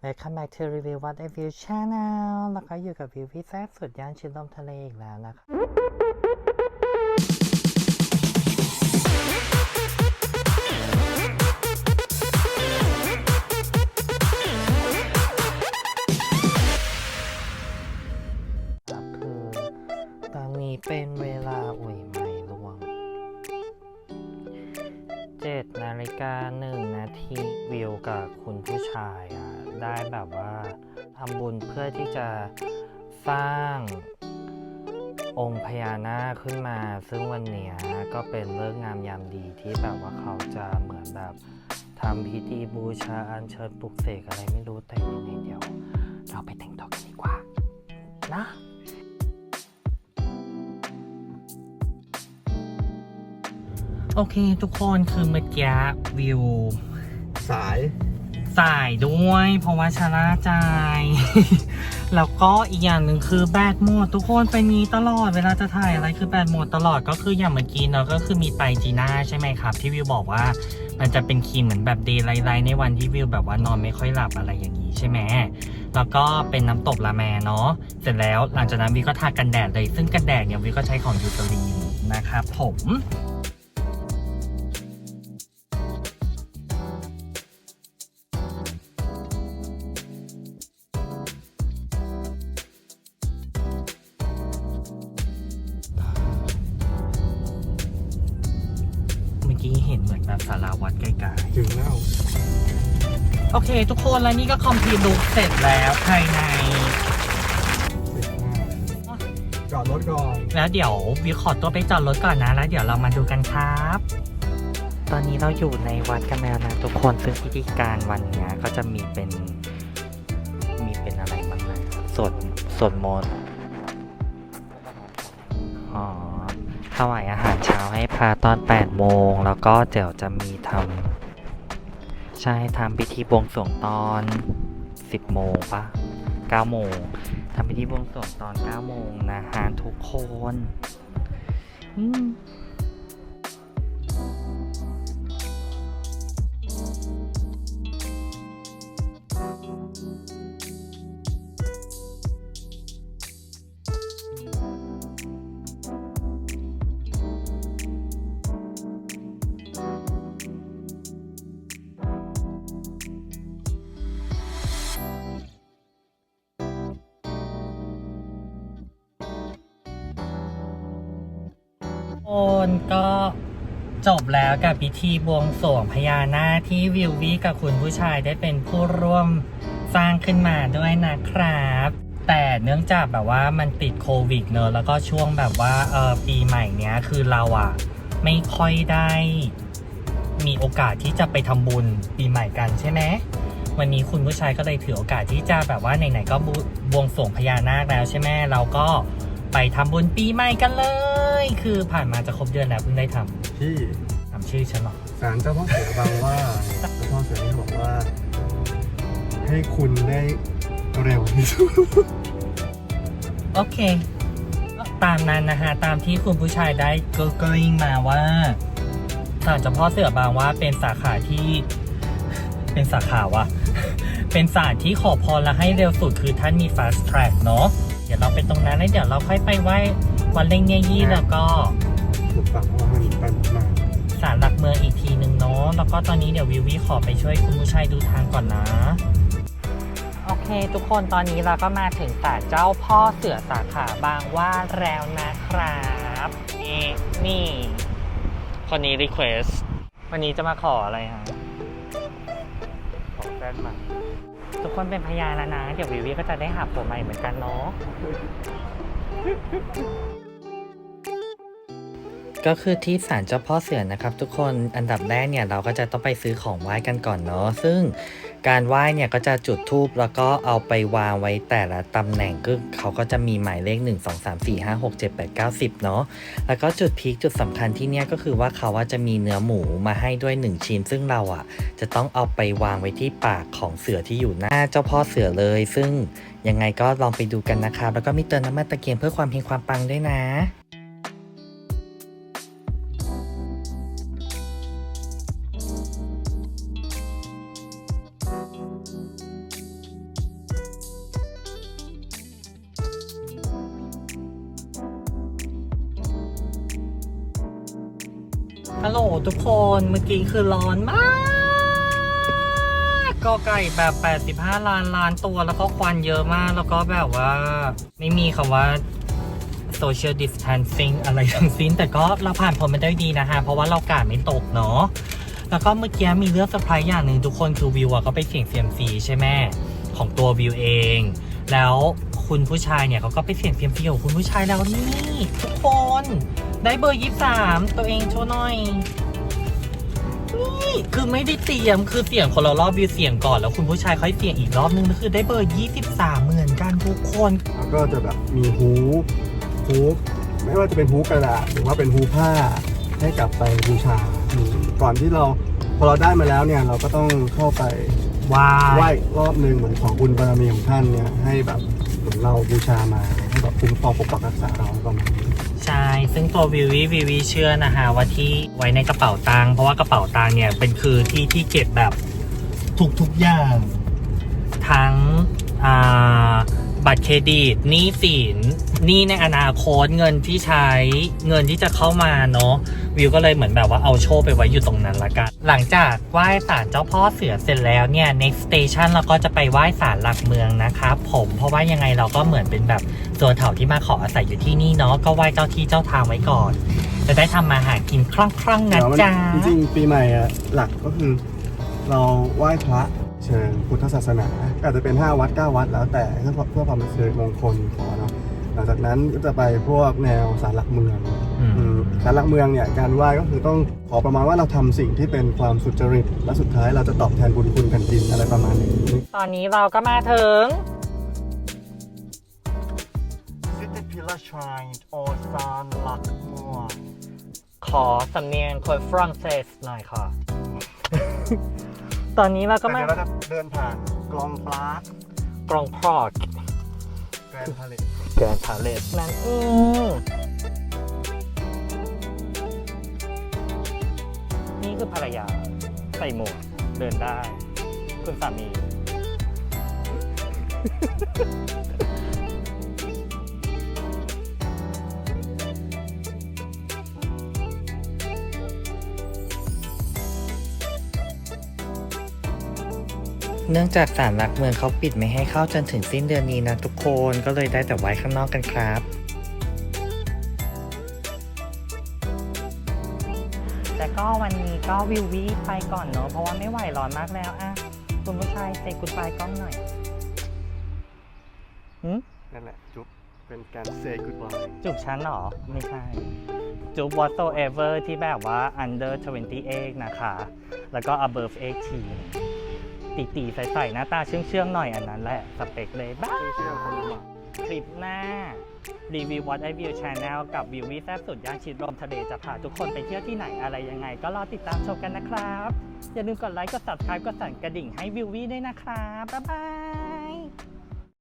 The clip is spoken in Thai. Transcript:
Welcome back to Review What I View Channel แล้วก็อยู่กับวิวพี่แซ่บสุดย่านชิดลมทะเลอีกแล้วนะคะครับคือตอนนี้เป็นเวลาอุ่ยไม่รวงเจ็ดนาฬิกาหนึ่งนาทีวิวกับคุณผู้ชายอะ ได้แบบว่าทำบุญเพื่อที่จะสร้างองค์พญานาคขึ้นมา ซึ่งวันนี้ก็เป็นเลิกษ์งามยามดีที่แบบว่าเขาจะเหมือนแบบทำพิธีบูชาอัญเชิญปลุกเสกอะไรไม่รู้แต่ยังไงเดี๋ยว เราไปแต่งตัวกันดีกว่า นะโอเค ทุกคนคือเมื่อกี้วิว สาย สายด้วย เพราะว่าชาร่าใจาย แล้วก็อีกอย่างหนึ่งคือแบตหมดทุกคนเป็นนี้ตลอดเวลาจะถ่ายอะไรคือแบตหมดตลอดก็คืออย่างเมื่อกี้เนาะก็คือมีไตจีน่าใช่ไหมครับ ที่วิวบอกว่ามันจะเป็นครีมเหมือนแบบเดย์ไลท์ในวันที่วิวแบบว่านอนไม่ค่อยหลับอะไรอย่างนี้ใช่ไหมแล้วก็เป็นน้ำตบละแมเนาะเสร็จแล้วหลังจากนั้นวิวก็ทากันแดดเลย ซึ่งกันแดดเนี่ยวิวก็ใช้ของยูตรีนนะครับผม เมื่อกี้เห็นเหมือนแบบสาราวัดไกลถึงแล้วๆโอเค ทุกคนแล้วนี่ก็คอมพิวลุกเสร็จแล้วภายใน เสร็จมากจอดรถก่อนแล้วเดี๋ยววิวขอตัวไปจอดรถก่อนนะ แล้วเดี๋ยวเรามาดูกันครับ ตอนนี้เราอยู่ในวัดกันแล้วนะทุกคนซึ่งพิธีการวันเนี้ยก็จะมีเป็นมีเป็นอะไรบ้างนะสวดสวดมนต์อ๋อ ถวายอาหารเช้าให้พระตอน 8 โมง แล้วก็เดี๋ยวจะมีทำใช่ทำพิธีบวงสรวงตอน 10 โมงปะ9 โมงทำพิธีบวงสรวงตอน 9 โมงนะฮะทุกคน อืม คนก็จบแล้วกับพิธีบวงสรวงพญานาคที่วิววี่กับคุณผู้ชายได้เป็นผู้ร่วมสร้างขึ้นมาด้วยนะครับ แต่เนื่องจากแบบว่ามันติดโควิดเนอะแล้วก็ช่วงแบบว่าเออปีใหม่เนี้ยคือเราอะไม่ค่อยได้ มีโอกาสที่จะไปทำบุญปีใหม่กันใช่ไหมวันนี้คุณผู้ชายก็เลยถือโอกาสที่จะแบบว่าไหนๆก็บูบวงสรวงพญานาคแล้วใช่ไหมเราก็ไปทำบุญปีใหม่กันเลย คือผ่านมาจะครบเดือนแล้วเพิ่งได้ทำที่ทำชื่อฉันหรอศาลเจ้าพ่อเสือบางว่าเจ้าพ่อเสือนี่บอกว่า ให้คุณได้เร็วที่สุดโอเคก็ตามนั้นนะฮะ ตามที่คุณผู้ชายได้ก็กลิ้งมาว่าศาลเจ้าพ่อเสือบางว่าเป็นสาขาที่ เป็นสาขาวะ เป็นศาลที่ขอพรและให้เร็วสุดคือท่านมี fast track เนาะเดี๋ยวเราไปตรงนั้นแล้วเดี๋ยวเราค่อยไปไหว้ วันเล่งเนยี่แล้วก็ถูกฝังว่ามันไปหมดมาศาลหลักเมืองอีกทีหนึ่งเนาะแล้วก็ตอนนี้เดี๋ยววิววิขอไปช่วยคุณผู้ชายดูทางก่อนนะโอเค ทุกคนตอนนี้เราก็มาถึงศาลเจ้าพ่อเสือสาขาบางว่าแล้วนะครับนี่นี่คนนี้รีเควสวันนี้จะมาขออะไรฮะขอแฟนใหม่ทุกคนเป็นพยานแล้วนะ เดี๋ยววิววิก็จะได้หาผัวใหม่เหมือนกันเนาะ ก็คือที่ศาลเจ้าพ่อเสือนะครับ ทุกคนอันดับแรกเนี่ยเราก็จะต้องไปซื้อของไหว้กันก่อนเนาะซึ่งการไหว้เนี่ยก็จะจุดธูปแล้วก็เอาไปวางไว้แต่ละตำแหน่งก็เขาก็จะมีหมายเลข 1 2 3 4 5 6 7 8 9 10 เนาะแล้วก็จุดพีคจุดสำคัญที่เนี่ยก็คือว่าเขาว่าจะมีเนื้อหมูมาให้ด้วย 1 ชิ้น ซึ่งเราอะจะต้องเอาไปวางไว้ที่ปากของเสือที่อยู่หน้าเจ้าพ่อเสือเลย ซึ่งยังไงก็ลองไปดูกันนะครับแล้วก็มีเตือนน้ำมันตะเกียงเพื่อความเฮงความปังด้วยนะ ฮัลโหลทุกคนเมื่อกี้คือร้อนมาก ก็ไก่แบบ 85 ล้านล้านตัวแล้วก็ควันเยอะมาก แล้วก็แบบว่าไม่มีคำว่า social distancing อะไรทั้งสิ้น แต่ก็เราผ่านพ้นไปได้ดีนะคะเพราะว่าเรากาดไม่ตกเนาะแล้วก็เมื่อกี้มีเรื่องเซอร์ไพรส์อย่างหนึ่งทุกคนคือวิวอะก็ไปเสี่ยงเซียมซีใช่ไหมของตัววิวเอง แล้วคุณผู้ชายเนี่ยเขาก็ไปเสี่ยงเซียมซีของคุณผู้ชายแล้วนี่ทุกคน ได้เบอร์ยี่สามตัวเองโชว์หน่อย นี่คือไม่ได้เตรียมคือเสี่ยงคนละรอบวิวเสี่ยงก่อนแล้วคุณผู้ชายค่อยเสี่ยงอีกรอบนึงก็คือได้เบอร์ยี่สิบสามเหมือนกันทุกคนแล้วก็จะแบบมีฮูฮูไม่ว่าจะเป็นฮูกระดาษหรือว่าเป็นฮูผ้าให้กลับไปบูชาอืมก่อนที่เราพอเราได้มาแล้วเนี่ยเราก็ต้องเข้าไป ว้าไหว้ยรอบหนึ่งเหมือนของบุญบารมีของท่านเนี่ยให้แบบเหมือนเราบูชามาให้แบบคุ้มครองปกปักรักษาเราประมาณนี้ ใช่ ซึ่งตัววิววิวิวิเชื่อนะคะว่าที่ไว้ในกระเป๋าตังค์เพราะว่ากระเป๋าตังค์เนี่ยเป็นคือที่ที่เก็บแบบทุกทุกๆอย่าง ทั้งอ่า บัตรเครดิตหนี้สินหนี้ในอนาคตเงินที่ใช้เงินที่จะเข้ามาเนาะวิวก็เลยเหมือนแบบว่าเอาโชคไปไว้อยู่ตรงนั้นละกันหลังจากไหว้ศาลเจ้าพ่อเสือเสร็จแล้วเนี่ย next station เราก็จะไปไหว้ศาลหลักเมืองนะครับผมเพราะว่ายังไงเราก็เหมือนเป็นแบบตัวเถ่าที่มาขออาศัยอยู่ที่นี่เนาะก็ไหว้เจ้าที่เจ้าทางไว้ก่อน จะได้ทำมาหากินคล่องๆนะจ๊ะจริงๆปีใหม่อะหลักก็คือ เราไหว้พระ เชิญพุทธศาสนา อาจจะเป็น 5 วัด 9 วัดแล้วแต่เพื่อเพื่อความเป็นสิริมงคลขอเนาะหลังจากนั้นก็จะไปพวกแนวสารหลักเมืองอืมอืมสารหลักเมืองเนี่ยการไหว้ก็คือต้องขอประมาณว่าเราทำสิ่งที่เป็นความสุจริต และสุดท้ายเราจะตอบแทนบุญคุณแผ่นดินอะไรประมาณนี้ตอนนี้เราก็มาถึง City Pillar Shrine โอซานหลักเมืองขอสำเนียงคนฝรั่งเศสหน่อยค่ะ ตอนนี้เราก็ก็มาเดี๋ยวเราจะเดินผ่านกลองปลากรองพรอกแกรนพาเลตแกรนด์พาเลสนั่นอืมนี่คือภรรยาใส่หมวกเดินได้ คุณสามี เนื่องจากศาลหลักเมืองเขาปิดไม่ให้เข้าจนถึงสิ้นเดือนนี้นะทุกคนก็เลยได้แต่ไว้ข้างนอกกันครับแต่ก็วันนี้ก็วิววิไปก่อนเนอะเพราะว่าไม่ไหวร้อนมากแล้วอะคุณผู้ชายเซกุดบายกล้องหน่อยหืมนั่นแหละจุ๊บเป็นการ say goodbye จูบฉันเหรอ ไม่ใช่จูบ whatsoever ที่แบบว่า under 28นะคะ แล้วก็ above 18 ตีๆใส่ๆหน้าตาเชื่องๆหน่อยอันนั้นแหละ สเปคเลยบ้าเชื่อคนมาคลิปหน้า รีวิววัดไอวิวชาแนลกับวิววิแซบสุดย่านชิดลมทะเลจะพาทุกคนไปเที่ยวที่ไหนอะไรยังไง ก็รอติดตามชมกันนะครับ อย่าลืมกดไลค์กด subscribe กดสั่นกระดิ่งให้วิววิด้วยนะครับบ๊ายบาย